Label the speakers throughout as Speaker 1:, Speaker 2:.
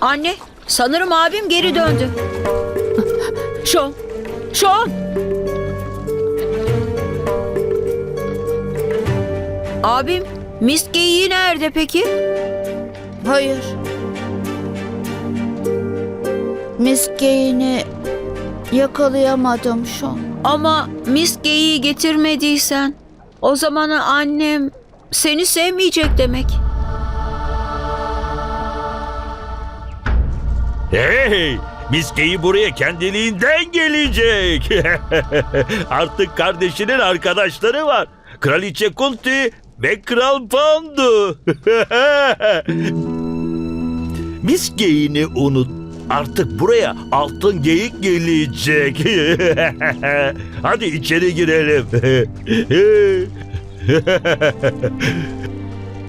Speaker 1: Anne, sanırım abim geri döndü.
Speaker 2: Şon! Şon!
Speaker 1: Abim, Miss Geyiği nerede peki?
Speaker 3: Hayır. Miss Gain'i yakalayamadım şu an.
Speaker 1: Ama Miss Geyiği getirmediysen, o zaman annem seni sevmeyecek demek.
Speaker 4: Hey! Miskeyi buraya kendiliğinden gelecek. Artık kardeşinin arkadaşları var. Kraliçe Kunti ve Kral Pandu. Miskeyini unut. Artık buraya altın geyik gelecek. Hadi içeri girelim.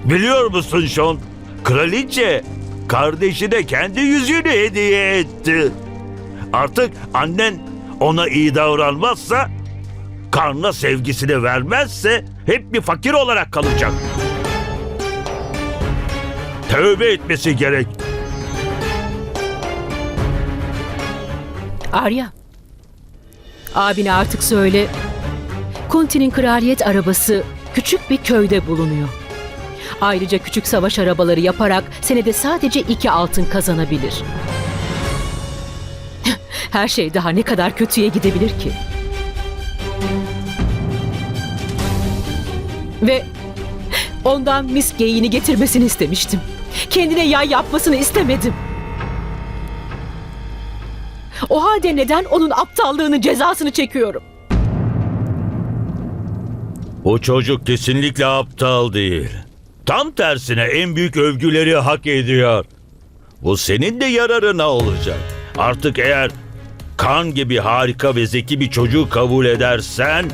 Speaker 4: Biliyor musun Şon? Kraliçe kardeşine kendi yüzüğünü hediye etti. Artık annen ona iyi davranmazsa, karnına sevgisini vermezse hep bir fakir olarak kalacak. Tövbe etmesi gerek.
Speaker 2: Arya. Abine artık söyle. Kunti'nin kraliyet arabası küçük bir köyde bulunuyor. Ayrıca küçük savaş arabaları yaparak senede sadece iki altın kazanabilir. Her şey daha ne kadar kötüye gidebilir ki? Ve ondan mis geyiğini getirmesini istemiştim. Kendine yay yapmasını istemedim. O halde neden onun aptallığının cezasını çekiyorum?
Speaker 4: O çocuk kesinlikle aptal değil. Tam tersine en büyük övgüleri hak ediyor. Bu senin de yararına olacak. Artık eğer kan gibi harika ve zeki bir çocuğu kabul edersen...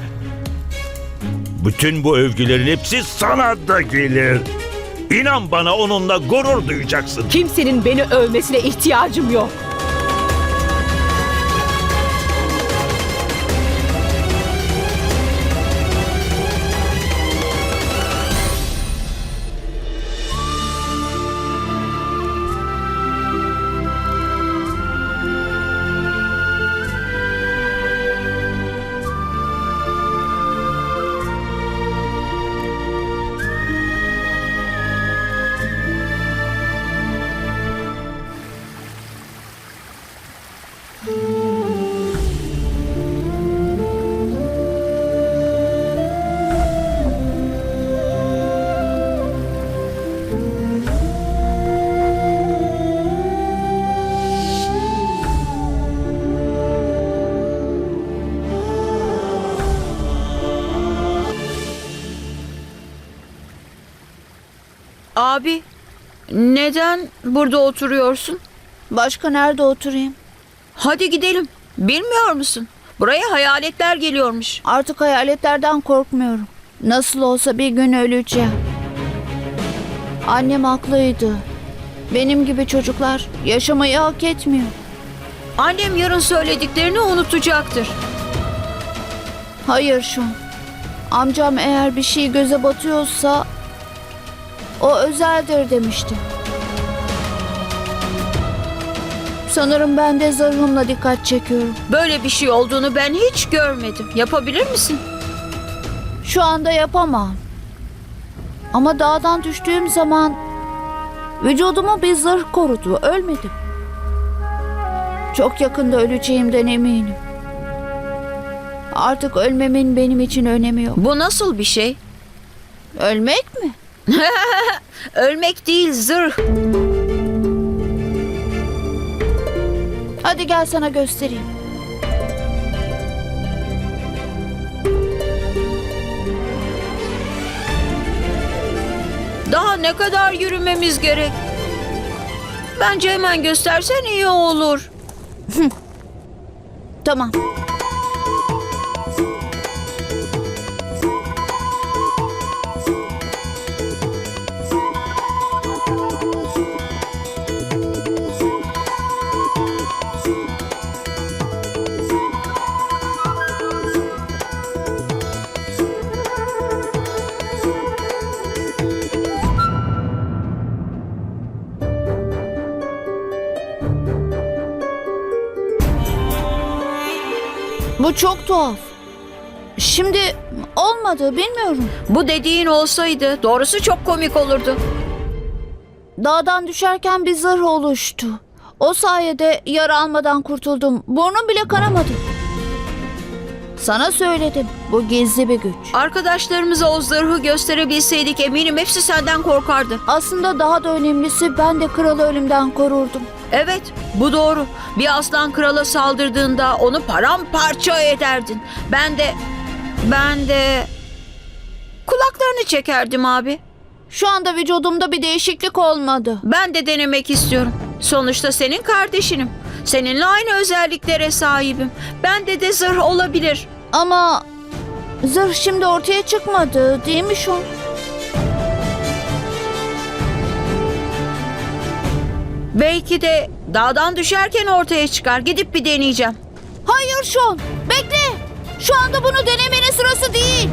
Speaker 4: Bütün bu övgülerin hepsi sana da gelir. İnan bana onunla gurur duyacaksın.
Speaker 2: Kimsenin beni övmesine ihtiyacım yok.
Speaker 1: Abi, neden burada oturuyorsun?
Speaker 3: Başka nerede oturayım?
Speaker 1: Hadi gidelim. Bilmiyor musun? Buraya hayaletler geliyormuş.
Speaker 3: Artık hayaletlerden korkmuyorum. Nasıl olsa bir gün öleceğim. Annem haklıydı. Benim gibi çocuklar yaşamayı hak etmiyor.
Speaker 1: Annem yarın söylediklerini unutacaktır.
Speaker 3: Hayır şu. Amcam eğer bir şey göze batıyorsa o özeldir demişti. Sanırım ben de zırhımla dikkat çekiyorum.
Speaker 1: Böyle bir şey olduğunu ben hiç görmedim. Yapabilir misin?
Speaker 3: Şu anda yapamam. Ama dağdan düştüğüm zaman vücudumu bir zırh korudu. Ölmedim. Çok yakında öleceğimden eminim. Artık ölmemin benim için önemi yok.
Speaker 1: Bu nasıl bir şey?
Speaker 3: Ölmek mi?
Speaker 1: Ölmek değil zırh.
Speaker 3: Hadi gel sana göstereyim.
Speaker 1: Daha ne kadar yürümemiz gerek? Bence hemen göstersen iyi olur.
Speaker 3: Tamam. Bu çok tuhaf. Şimdi olmadı bilmiyorum.
Speaker 1: Bu dediğin olsaydı doğrusu çok komik olurdu.
Speaker 3: Dağdan düşerken bir zırh oluştu. O sayede yara almadan kurtuldum. Burnum bile kanamadı. Sana söyledim. Bu gizli bir güç.
Speaker 1: Arkadaşlarımıza o zırhı gösterebilseydik eminim hepsi senden korkardı.
Speaker 3: Aslında daha da önemlisi ben de kralı ölümden korurdum.
Speaker 1: Evet, bu doğru. Bir aslan krala saldırdığında onu paramparça ederdin. Ben de... Ben de... Kulaklarını çekerdim abi.
Speaker 3: Şu anda vücudumda bir değişiklik olmadı.
Speaker 1: Ben de denemek istiyorum. Sonuçta senin kardeşinim. Seninle aynı özelliklere sahibim. Bende de zırh olabilir.
Speaker 3: Ama zırh şimdi ortaya çıkmadı değil mi şu?
Speaker 1: Belki de dağdan düşerken ortaya çıkar. Gidip bir deneyeceğim.
Speaker 3: Hayır Şon. Bekle. Şu anda bunu denemenin sırası değil.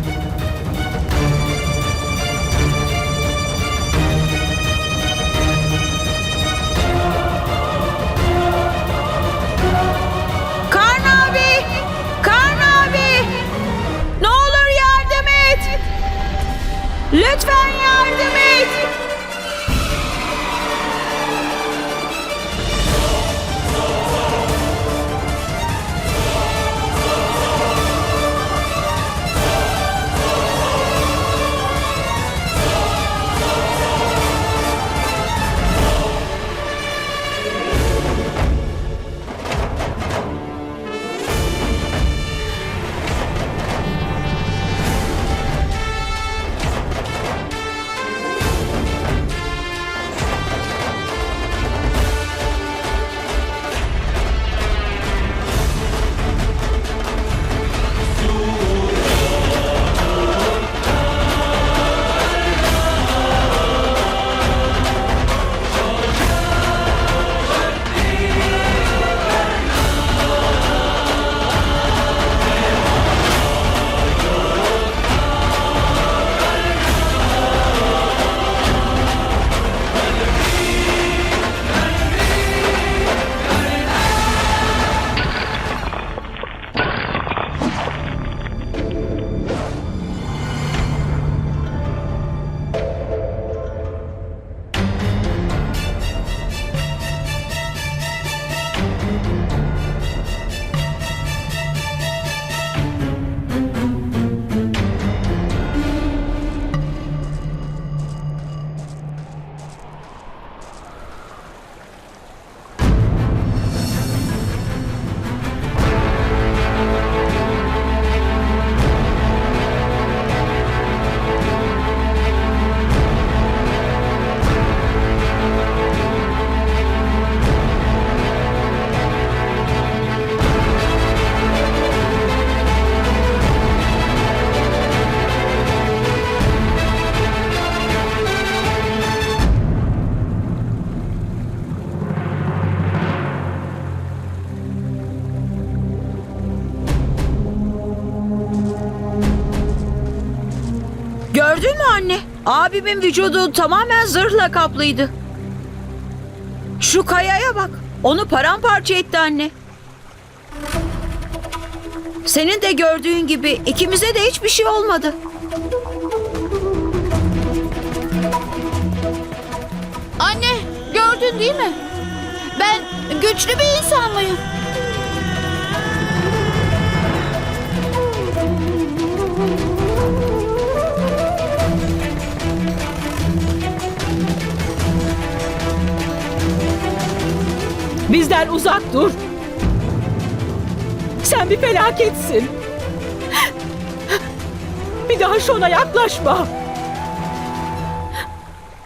Speaker 1: Lütfen Gördün mü anne? Abimin vücudu tamamen zırhla kaplıydı. Şu kayaya bak. Onu paramparça etti anne. Senin de gördüğün gibi ikimize de hiçbir şey olmadı.
Speaker 3: Anne gördün değil mi? Ben güçlü bir insan mıyım?
Speaker 2: Uzak dur. Sen bir felaketsin. Bir daha Şon'a yaklaşma.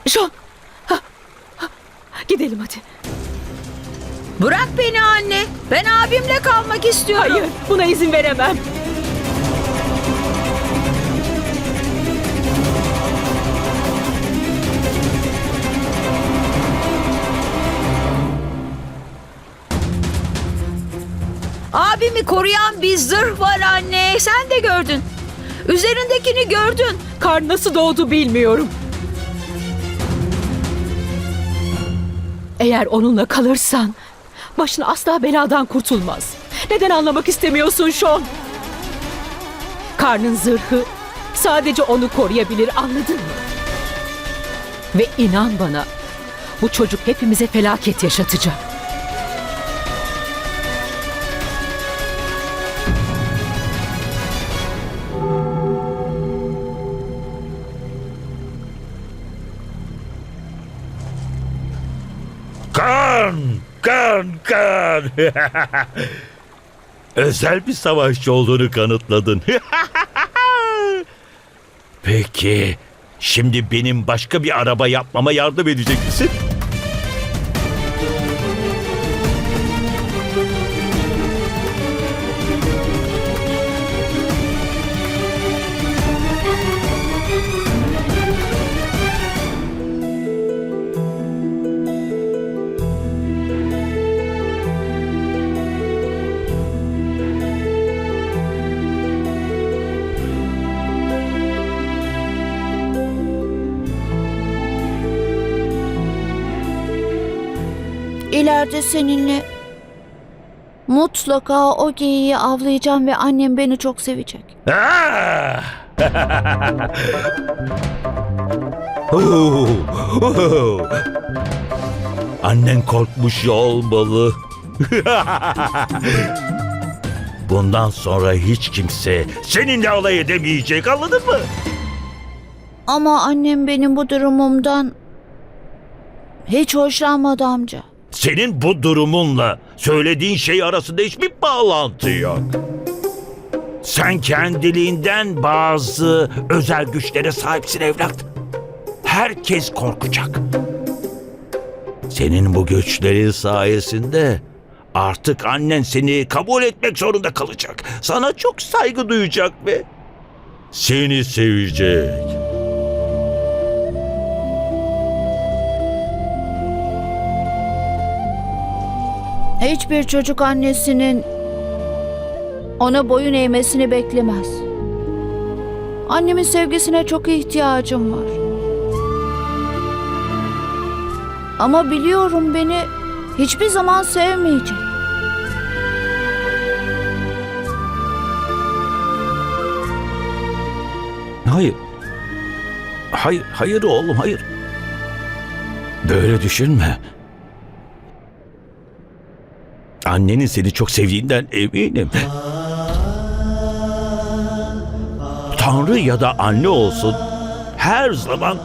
Speaker 2: Şon. Gidelim hadi.
Speaker 1: Bırak beni anne. Ben abimle kalmak istiyorum.
Speaker 2: Hayır, buna izin veremem.
Speaker 1: Abimi koruyan bir zırh var anne. Sen de gördün. Üzerindekini gördün.
Speaker 2: Kar nasıl doğdu bilmiyorum. Eğer onunla kalırsan başın asla beladan kurtulmaz. Neden anlamak istemiyorsun Sean? Karnın zırhı sadece onu koruyabilir anladın mı? Ve inan bana bu çocuk hepimize felaket yaşatacak.
Speaker 4: Kan! Kan! Özel bir savaşçı olduğunu kanıtladın. Peki, şimdi benim başka bir araba yapmama yardım edecek misin?
Speaker 3: İleride seninle mutlaka o geyiği avlayacağım ve annem beni çok sevecek.
Speaker 4: Ah! Oo, oo. Annen korkmuş olmalı. Bundan sonra hiç kimse seninle alay edemeyecek anladın mı?
Speaker 3: Ama annem benim bu durumumdan hiç hoşlanmadı amca.
Speaker 4: Senin bu durumunla söylediğin şey arasında hiçbir bağlantı yok. Sen kendiliğinden bazı özel güçlere sahipsin evlat. Herkes korkacak. Senin bu güçlerin sayesinde artık annen seni kabul etmek zorunda kalacak. Sana çok saygı duyacak ve seni sevecek.
Speaker 3: Hiçbir çocuk annesinin ona boyun eğmesini beklemez. Annemin sevgisine çok ihtiyacım var. Ama biliyorum beni hiçbir zaman sevmeyecek.
Speaker 4: Hayır. Hayır, hayır oğlum, hayır. Böyle düşünme. Annenin seni çok sevdiğinden eminim. Tanrı ya da anne olsun her zaman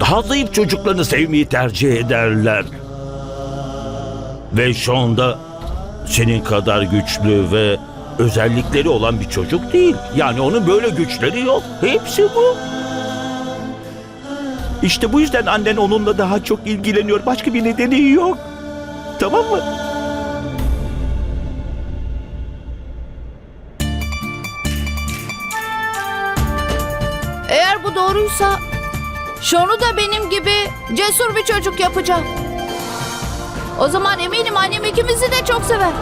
Speaker 4: daha zayıf çocuklarını sevmeyi tercih ederler. Ve şu anda senin kadar güçlü ve özellikleri olan bir çocuk değil. Yani onun böyle güçleri yok. Hepsi bu. İşte bu yüzden annen onunla daha çok ilgileniyor. Başka bir nedeni yok. Tamam mı?
Speaker 3: Doğruysa şunu da benim gibi cesur bir çocuk yapacağım. O zaman eminim annem ikimizi de çok sever.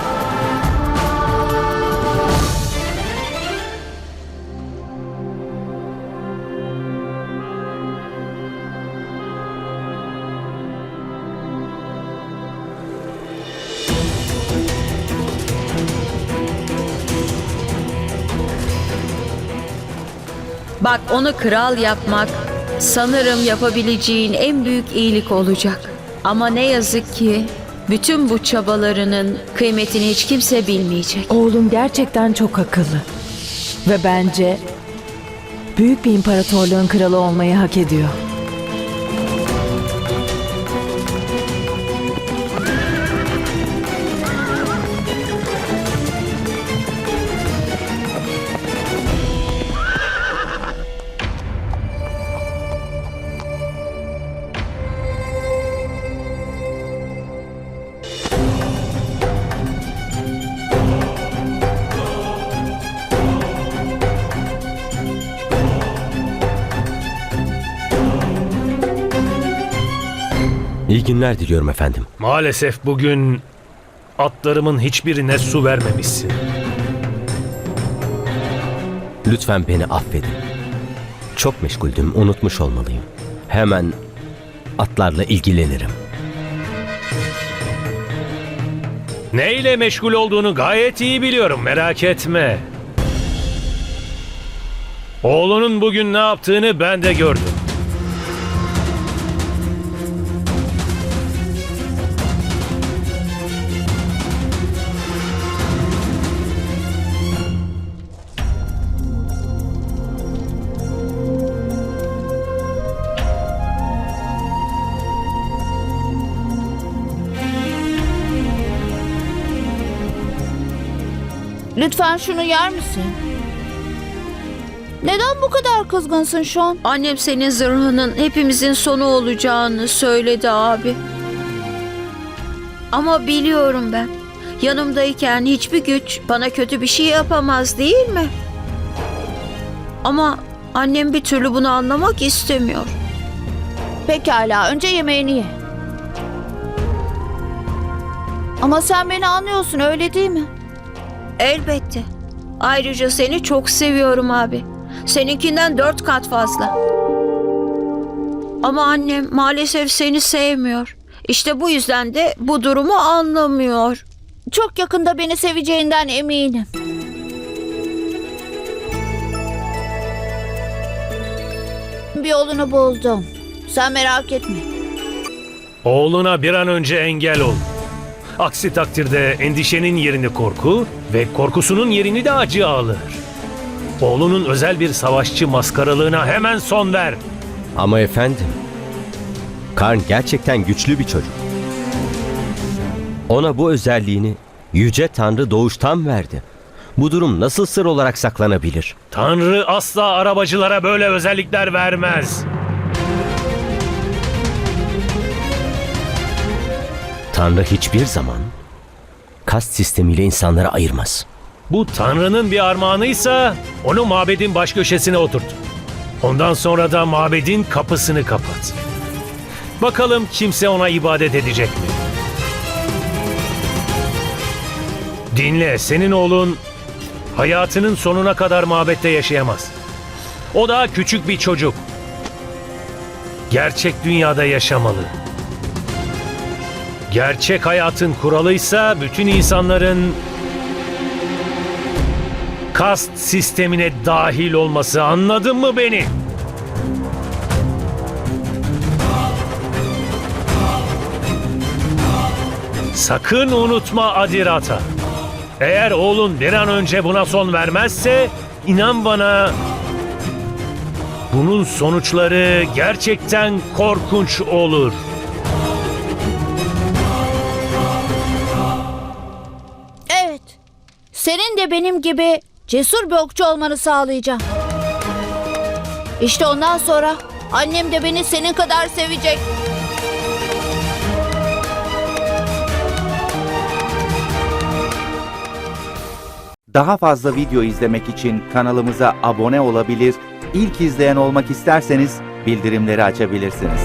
Speaker 1: Bak onu kral yapmak sanırım yapabileceğin en büyük iyilik olacak. Ama ne yazık ki bütün bu çabalarının kıymetini hiç kimse bilmeyecek.
Speaker 5: Oğlum gerçekten çok akıllı. Ve bence büyük bir imparatorluğun kralı olmayı hak ediyor.
Speaker 6: Günler diliyorum efendim.
Speaker 7: Maalesef bugün atlarımın hiçbirine su vermemişsin.
Speaker 6: Lütfen beni affedin. Çok meşguldüm, unutmuş olmalıyım. Hemen atlarla ilgilenirim.
Speaker 7: Neyle meşgul olduğunu gayet iyi biliyorum merak etme. Oğlunun bugün ne yaptığını ben de gördüm.
Speaker 3: Lütfen şunu yer misin? Neden bu kadar kızgınsın şu an?
Speaker 1: Annem senin zırhının hepimizin sonu olacağını söyledi abi. Ama biliyorum ben. Yanımdayken hiçbir güç bana kötü bir şey yapamaz değil mi? Ama annem bir türlü bunu anlamak istemiyor.
Speaker 3: Pekala, önce yemeğini ye. Ama sen beni anlıyorsun, öyle değil mi?
Speaker 1: Elbette. Ayrıca seni çok seviyorum abi. Seninkinden dört kat fazla. Ama annem maalesef seni sevmiyor. İşte bu yüzden de bu durumu anlamıyor.
Speaker 3: Çok yakında beni seveceğinden eminim. Bir yolunu buldum. Sen merak etme.
Speaker 7: Oğluna bir an önce engel ol. Aksi takdirde endişenin yerini korku ve korkusunun yerini de acı alır. Oğlunun özel bir savaşçı maskaralığına hemen son ver.
Speaker 6: Ama efendim, Karn gerçekten güçlü bir çocuk. Ona bu özelliğini Yüce Tanrı doğuştan verdi. Bu durum nasıl sır olarak saklanabilir?
Speaker 7: Tanrı asla arabacılara böyle özellikler vermez.
Speaker 6: Tanrı hiçbir zaman kast sistemiyle insanları ayırmaz.
Speaker 7: Bu Tanrı'nın bir armağanıysa onu mabedin baş köşesine oturt. Ondan sonra da mabedin kapısını kapat. Bakalım kimse ona ibadet edecek mi? Dinle, senin oğlun hayatının sonuna kadar mabette yaşayamaz. O daha küçük bir çocuk. Gerçek dünyada yaşamalı. Gerçek hayatın kuralıysa bütün insanların kast sistemine dahil olması anladın mı beni? Sakın unutma Adirata. Eğer oğlun bir an önce buna son vermezse inan bana bunun sonuçları gerçekten korkunç olur.
Speaker 3: Senin de benim gibi cesur bir okçu olmanı sağlayacağım. İşte ondan sonra annem de beni senin kadar sevecek.
Speaker 8: Daha fazla video izlemek için kanalımıza abone olabilir, ilk izleyen olmak isterseniz bildirimleri açabilirsiniz.